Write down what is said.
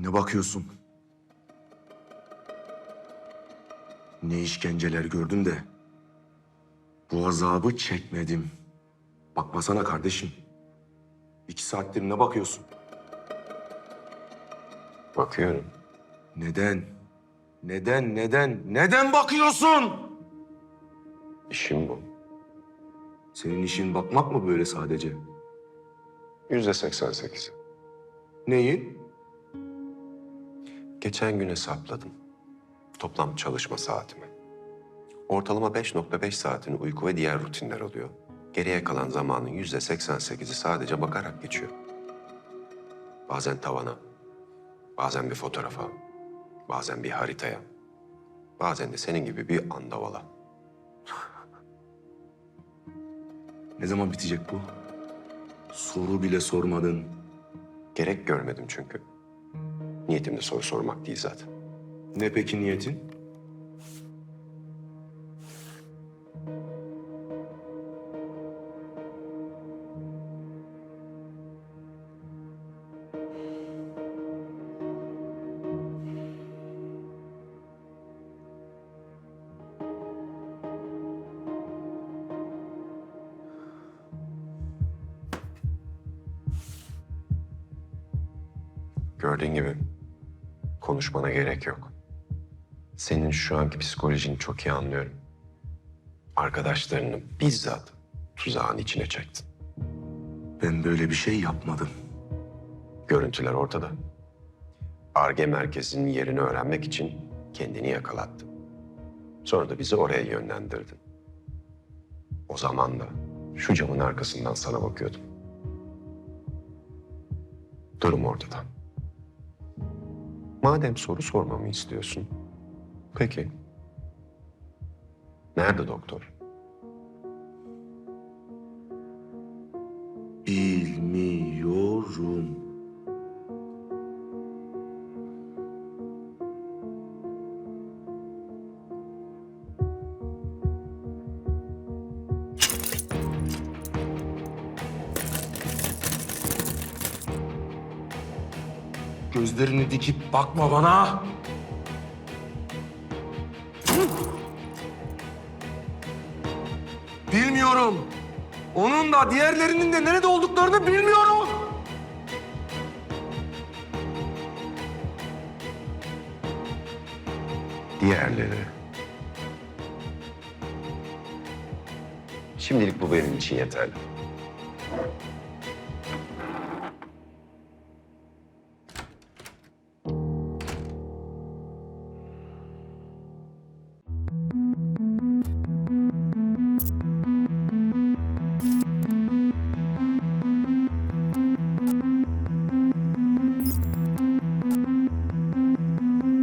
Ne bakıyorsun? Ne işkenceler gördüm de bu azabı çekmedim. Bakmasana kardeşim. İki saattir ne bakıyorsun? Bakıyorum. Neden? Neden, neden, neden bakıyorsun? İşim bu. Senin işin bakmak mı böyle sadece? Yüzde seksen sekiz. Neyin? Geçen gün hesapladım. Toplam çalışma saatimi. Ortalama 5.5 saatini uyku ve diğer rutinler alıyor. Geriye kalan zamanın yüzde seksen sekizi sadece bakarak geçiyor. Bazen tavana, bazen bir fotoğrafa, bazen bir haritaya, bazen de senin gibi bir andavala. Ne zaman bitecek bu? Soru bile sormadın. Gerek görmedim çünkü. Niyetim de soru sormak değil zaten. Ne peki niyetin? Gördüğün gibi konuşmana gerek yok. Senin şu anki psikolojini çok iyi anlıyorum. Arkadaşlarını bizzat tuzağın içine çektin. Ben böyle bir şey yapmadım. Görüntüler ortada. Arge merkezinin yerini öğrenmek için kendini yakalattın. Sonra da bizi oraya yönlendirdin. O zaman da şu camın arkasından sana bakıyordum. Durum ortada. Madem soru sormamı istiyorsun, peki. Nerede doktor? Bilmiyorum. Gözlerini dikip bakma bana. Bilmiyorum. Onun da diğerlerinin de nerede olduklarını bilmiyorum. Diğerleri. Şimdilik bu benim için yeterli.